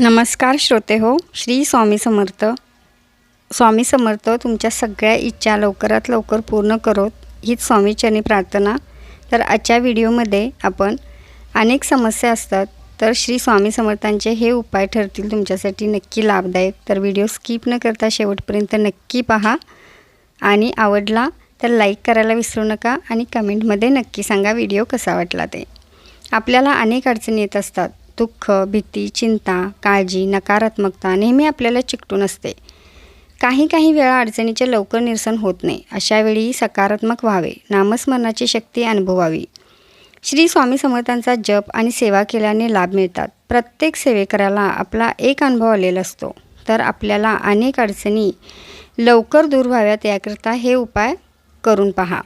नमस्कार श्रोते हो श्री स्वामी समर्थ. स्वामी समर्थ तुमच्या सगळ्या इच्छा लवकरात लवकर पूर्ण करोत हीच स्वामीचरणी प्रार्थना. तर आजच्या व्हिडिओमध्ये आपण अनेक समस्या असतात तर श्री स्वामी समर्थांचे हे उपाय ठरतील तुमच्यासाठी नक्की लाभदायक. तर व्हिडिओ स्किप न करता शेवटपर्यंत नक्की पहा. आणि आवडला तर लाईक करायला विसरू नका आणि कमेंटमध्ये नक्की सांगा व्हिडिओ कसा वाटला ते. आपल्याला अनेक अडचणी येत असतात दुःख भीती चिंता काळजी नकारात्मकता नेहमी आपल्याला चिकटून असते. काही काही वेळा अडचणीचे लवकर निरसन होत नाही. अशावेळी सकारात्मक व्हावे. नामस्मरणाची शक्ती अनुभवावी. श्री स्वामी समर्थांचा जप आणि सेवा केल्याने लाभ मिळतात. प्रत्येक सेवेकराला आपला एक अनुभव आलेला असतो. तर आपल्याला अनेक अडचणी लवकर दूर व्हाव्यात याकरिता हे उपाय करून पहा.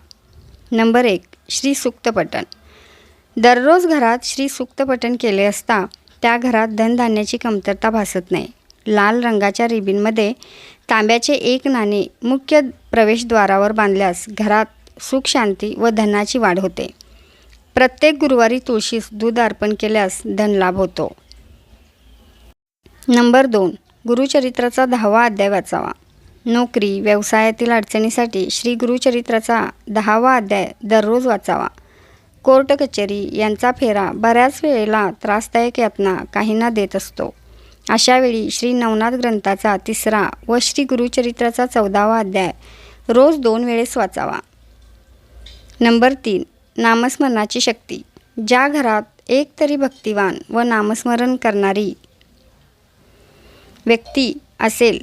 नंबर एक श्री सुक्तपठण दररोज घरात श्री सुक्त केले असता त्या घरात धनधान्याची कमतरता भासत नाही. लाल रंगाच्या रिबीनमध्ये तांब्याचे एक नाणे मुख्य प्रवेशद्वारावर बांधल्यास घरात सुख शांती व धनाची वाढ होते. प्रत्येक गुरुवारी तुळशीस दूध अर्पण केल्यास धनलाभ होतो. नंबर दोन. गुरुचरित्राचा दहावा अध्याय वाचावा. नोकरी व्यवसायातील अडचणीसाठी श्री गुरुचरित्राचा दहावा अध्याय दररोज वाचावा. कोर्ट कचेरी यांचा फेरा बऱ्याच वेळेला त्रासदायक यातना काहींना देत असतो. अशावेळी श्री नवनाथ ग्रंथाचा तिसरा व श्री गुरुचरित्राचा चौदावा अध्याय रोज दोन वेळेस वाचावा. नंबर तीन नामस्मरणाची शक्ती. ज्या घरात एक तरी भक्तिवान व नामस्मरण करणारी व्यक्ती असेल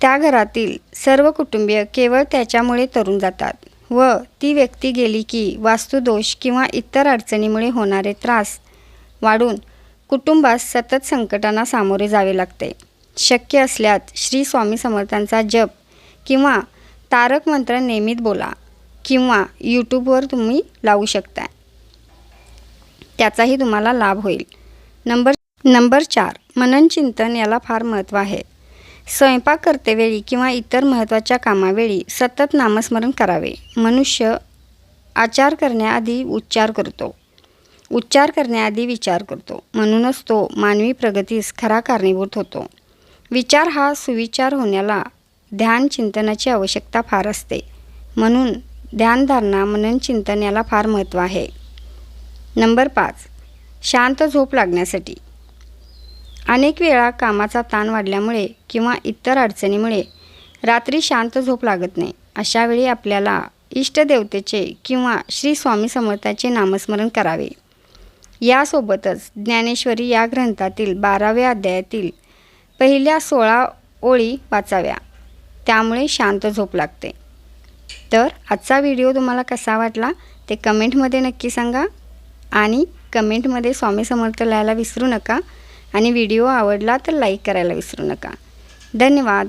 त्या घरातील सर्व कुटुंबीय केवळ त्याच्यामुळे तरुण जातात. व ती व्यक्ती गेली की वास्तुदोष किंवा इतर अडचणीमुळे होणारे त्रास वाढून कुटुंबास सतत संकटांना सामोरे जावे लागते. शक्य असल्यास श्री स्वामी समर्थांचा जप किंवा तारक मंत्र नियमित बोला किंवा यूट्यूबवर तुम्ही लावू शकता त्याचाही तुम्हाला लाभ होईल. नंबर नंबर चार मनन चिंतन याला फार महत्त्व आहे. स्वयंपाक करतेवेळी किंवा इतर महत्त्वाच्या कामावेळी सतत नामस्मरण करावे. मनुष्य आचार करण्याआधी उच्चार करतो. उच्चार करण्याआधी विचार करतो. म्हणूनच तो मानवी प्रगतीस खरा कारणीभूत होतो. विचार हा सुविचार होण्याला ध्यान चिंतनाची आवश्यकता फार असते. म्हणून ध्यानधारणा मनन चिंतन याला फार महत्त्व आहे. नंबर पाच. शांत झोप लागण्यासाठी. अनेक वेळा कामाचा ताण वाढल्यामुळे किंवा इतर अडचणीमुळे रात्री शांत झोप लागत नाही. अशावेळी आपल्याला इष्टदेवतेचे किंवा श्री स्वामी समर्थाचे नामस्मरण करावे. यासोबतच ज्ञानेश्वरी या ग्रंथातील बाराव्या अध्यायातील पहिल्या सोळा ओळी वाचाव्या. त्यामुळे शांत झोप लागते. तर आजचा व्हिडिओ तुम्हाला कसा वाटला ते कमेंटमध्ये नक्की सांगा आणि कमेंटमध्ये स्वामी समर्थ लिहायला विसरू नका. आणि व्हिडिओ आवडला तर लाईक करायला विसरू नका. धन्यवाद.